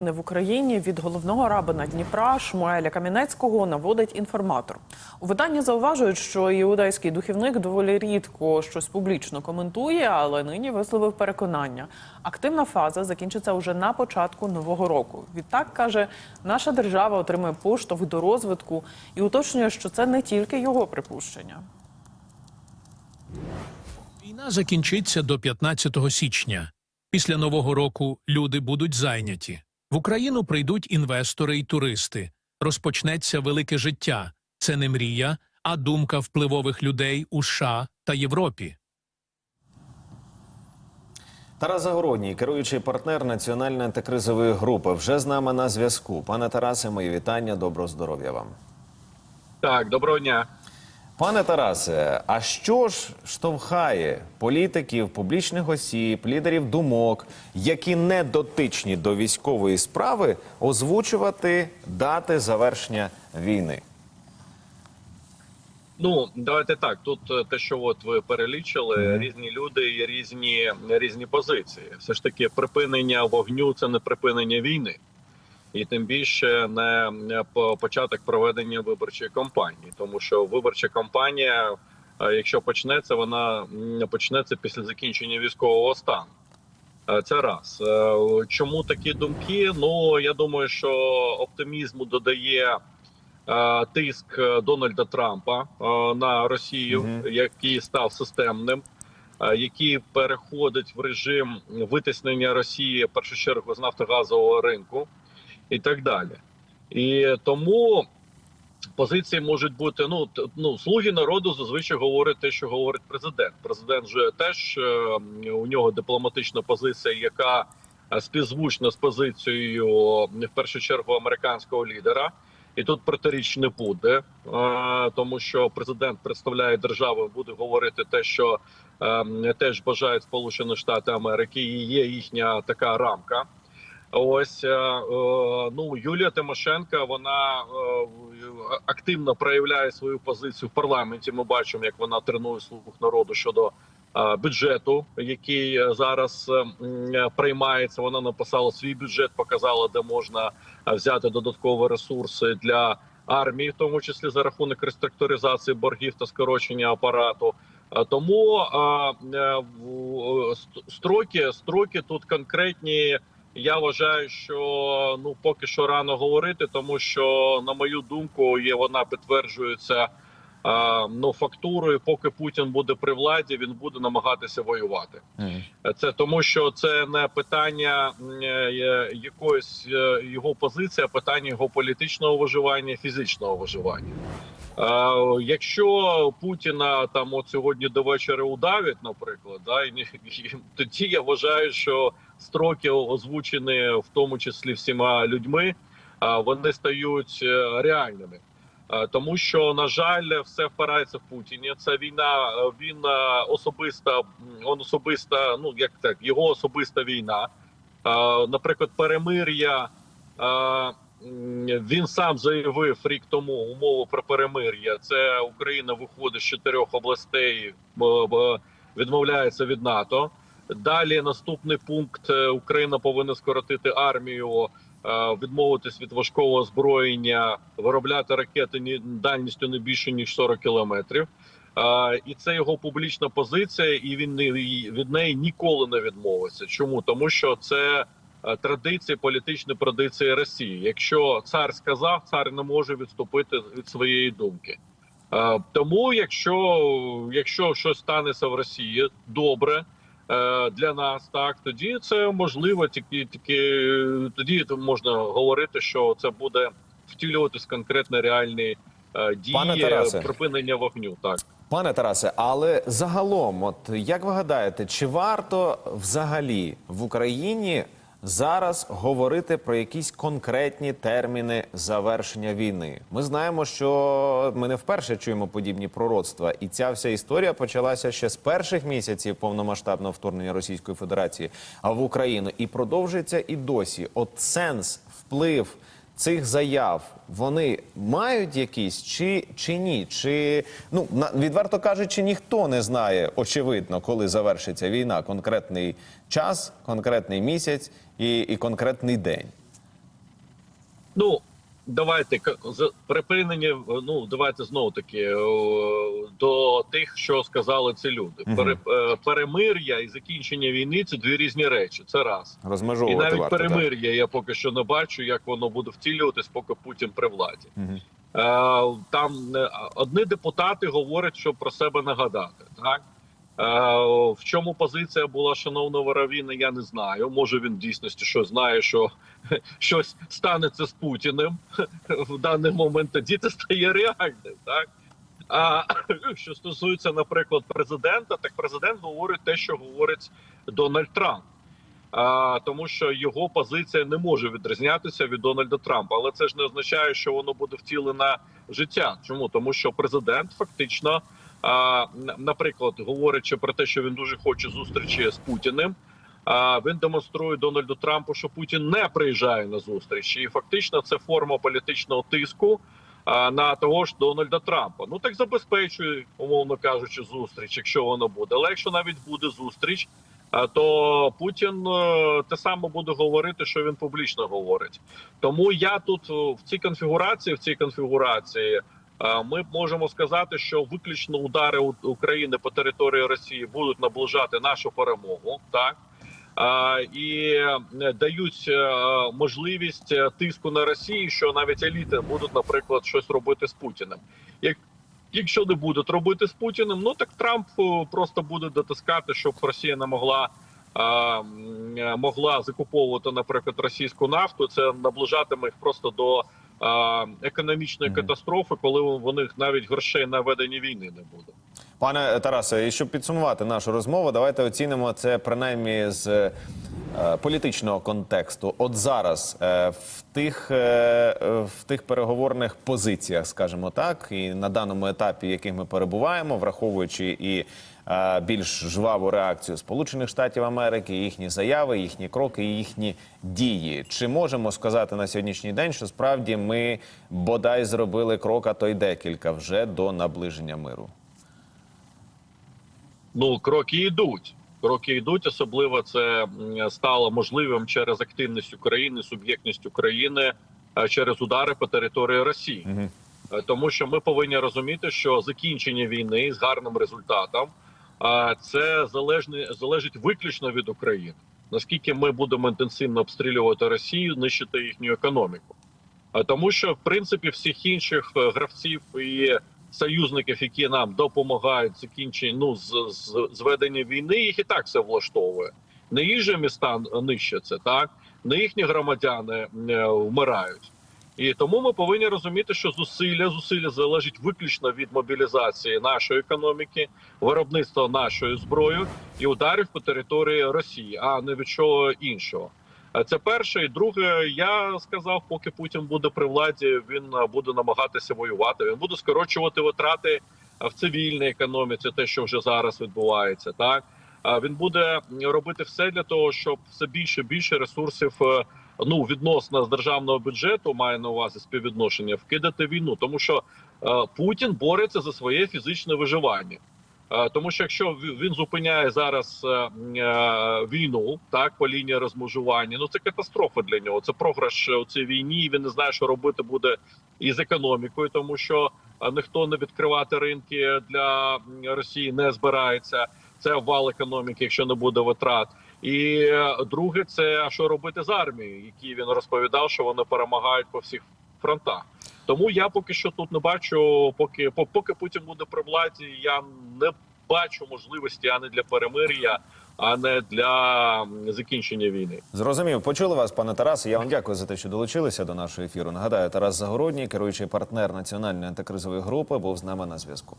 в Україні від головного рабина Дніпра Шмуеля Кам'янецького наводить інформатор. У виданні зауважують, що іудейський духівник доволі рідко щось публічно коментує, але нині висловив переконання. Активна фаза закінчиться уже на початку нового року. Відтак каже, наша держава отримує поштовх до розвитку і уточнює, що це не тільки його припущення. Війна закінчиться до 15 січня. Після нового року люди будуть зайняті. В Україну прийдуть інвестори і туристи. Розпочнеться велике життя. Це не мрія, а думка впливових людей у США та Європі. Тарас Загородній, керуючий партнер національної антикризової групи, вже з нами на зв'язку. Пане Тарасе, мої вітання, доброго здоров'я вам. Так, доброго дня. Пане Тарасе, а що ж штовхає політиків, публічних осіб, лідерів думок, які не дотичні до військової справи, озвучувати дати завершення війни? Ну давайте так. Тут е, те, що от ви перелічили, різні люди і різні різні позиції. Все ж таки, припинення вогню це не припинення війни, і тим більше не не по- початок проведення виборчої кампанії, тому що виборча кампанія, е, якщо почнеться, вона почнеться після закінчення військового стану. Е, Це раз. Е, Чому такі думки? Ну я думаю, що оптимізму додає тиск Дональда Трампа на Росію, Мгм. який став системним, який переходить в режим витиснення Росії в першу чергу з нафтогазового ринку і так далі. І тому позиції можуть бути. Ну ну слуги народу зазвичай говорять те, що говорить президент. Президент же теж е, у нього дипломатична позиція, яка е, співзвучна з позицією в першу чергу американського лідера. І тут протиріч не буде, е, тому що президент представляє державу, буде говорити те, що е, теж бажають Сполучені Штати Америки, і є їхня така рамка. Ось е, е, ну Юлія Тимошенка вона е, активно проявляє свою позицію в парламенті. Ми бачимо, як вона тренує слух народу щодо бюджету, який зараз приймається. Вона написала свій бюджет, показала, де можна взяти додаткові ресурси для армії, в тому числі за рахунок реструктуризації боргів та скорочення апарату. Тому строки, строки тут конкретні. Я вважаю, що ну поки що рано говорити, тому що на мою думку, є вона підтверджується е, ну фактурою. Поки Путін буде при владі, він буде намагатися воювати. Це тому, що це не питання е, якоїсь е, його позиції, а питання його політичного виживання, фізичного виживання. Е, якщо Путіна там от сьогодні до вечора удавять, наприклад, да, і, і тоді я вважаю, що строки озвучені в тому числі всіма людьми, вони стають е, реальними. Тому що на жаль, все впирається в Путіні. Це війна. е, Він е, особиста, он особиста. Ну як так, його особиста війна. Наприклад, перемир'я. Він сам заявив рік тому умову про перемир'я. Це Україна виходить з чотирьох областей, відмовляється від НАТО. Далі наступний пункт: е, Україна повинна скоротити армію, е, відмовитись від важкого озброєння, виробляти ракети ні- дальністю не більше ніж 40 кілометрів. Е, І це його публічна позиція, і він від неї ніколи не відмовиться. Чому тому, що це традиції, політичні традиції Росії. Якщо цар сказав, цар не може відступити від своєї думки. Тому, якщо, якщо щось станеться в Росії, добре для нас, так тоді це можливо, тільки тільки тоді можна говорити, що це буде втілюватись конкретно реальні е, Пане дії Тарасе. припинення вогню. Так. Пане Тарасе, але загалом, от як ви гадаєте, чи варто взагалі в Україні зараз говорити про якісь конкретні терміни завершення війни? Ми знаємо, що ми не вперше чуємо подібні пророцтва, і ця вся історія почалася ще з перших місяців повномасштабного вторгнення Російської Федерації в Україну і продовжується і досі. От сенс, вплив цих заяв вони мають якісь чи, чи ні? Чи ну на відверто кажучи, ніхто не знає очевидно, коли завершиться війна, конкретний час, конкретний місяць і, і конкретний день. Ну давайте припинення. Ну давайте знову таки до тих, що сказали ці люди. Мгм. Пере, е, перемир'я і закінчення війни це дві різні речі. Це раз. І навіть варто, так? перемир'я я поки що не бачу, як воно буде втілюватись, поки Путін при владі. Е, Там е, одні депутати говорять, щоб про себе нагадати. Так Е, в чому позиція була шановного Воровіна, я не знаю. Може він в дійсності що знає, що щось станеться з Путіним в даний момент. Тоді це стає реальним. Так а що стосується, наприклад, президента, так президент говорить те, що говорить Дональд Трамп. А, тому що його позиція не може відрізнятися від Дональда Трампа, але це ж не означає, що воно буде втілене в життя. Чому тому, що президент фактично, а, наприклад, говорячи про те, що він дуже хоче зустрічі з Путіним. Він демонструє Дональду Трампу, що Путін не приїжджає на зустрічі, і фактично це форма політичного тиску на того ж Дональда Трампа. Ну так забезпечує, умовно кажучи, зустріч, якщо воно буде. Але якщо навіть буде зустріч, то Путін е, те саме буде говорити, що він публічно говорить. Тому я тут е, в цій конфігурації, в цій конфігурації. Е, Ми можемо сказати, що виключно удари України по території Росії будуть наближати нашу перемогу, так і е, дають е, можливість е, тиску на Росію, що навіть еліти будуть, наприклад, щось робити з Путіним. Як якщо не будуть робити з Путіним, ну так Трамп е, просто буде дотискати, щоб Росія не могла. е, Могла закуповувати, наприклад, російську нафту. Це наближатиме їх просто до економічної катастрофи, коли у них навіть грошей на ведення війни не буде. Пане Тарасе, і щоб підсумувати нашу розмову, давайте оцінимо це принаймні з політичного контексту. От зараз е, в тих, е, е, в тих переговорних позиціях, скажімо так, і на даному етапі, яких ми перебуваємо, враховуючи і е, більш жваву реакцію Сполучених Штатів Америки, їхні заяви, їхні кроки, їхні дії. Чи можемо сказати на сьогоднішній день, що справді ми бодай зробили крок, а то й декілька вже до наближення миру? Ну, кроки йдуть. Кроки йдуть, особливо це стало можливим через активність України, суб'єктність України е, через удари по території Росії. Е, Тому що ми повинні розуміти, що закінчення війни з гарним результатом це залежне залежить виключно від України. Наскільки ми будемо інтенсивно обстрілювати Росію, нищити їхню економіку. А тому, що в принципі всіх інших е, гравців і союзників, які нам допомагають закінченню ну, з, з зведення війни, їх і так все влаштовує. Не їх же міста нищаться, так не їхні громадяни е, вмирають. І тому ми повинні розуміти, що зусилля зусилля залежить виключно від мобілізації нашої економіки, виробництва нашої зброї і ударів по території Росії, а не від чого іншого. Е, Це перше, і друге, я сказав, поки Путін буде при владі, він е, буде намагатися воювати. Він буде скорочувати витрати е, в цивільній економіці, те, що вже зараз відбувається. Так він буде робити все для того, щоб все більше більше ресурсів. Ну, відносно з державного бюджету має на увазі співвідношення вкидати війну, тому що Путін бореться за своє фізичне виживання. Е, Тому що якщо він зупиняє зараз е, е, війну, так по лінії розмежування, ну це катастрофа для нього. Це програш у цій війні. Він не знає, що робити буде із економікою, тому що ніхто не відкривати ринки для Росії не збирається. Це вал економіки, якщо не буде витрат. І друге, це що робити з армією, які він розповідав, що вони перемагають по всіх фронтах. Тому я поки що тут не бачу, поки поки Путін буде при владі, я не бачу можливості а не для перемир'я, а не для закінчення війни. Зрозумів, почули вас, пане Тарасе. Я вам дякую за те, що долучилися до нашого ефіру. Нагадаю, Тарас Загородній, керуючий партнер національної антикризової групи, був з нами на зв'язку.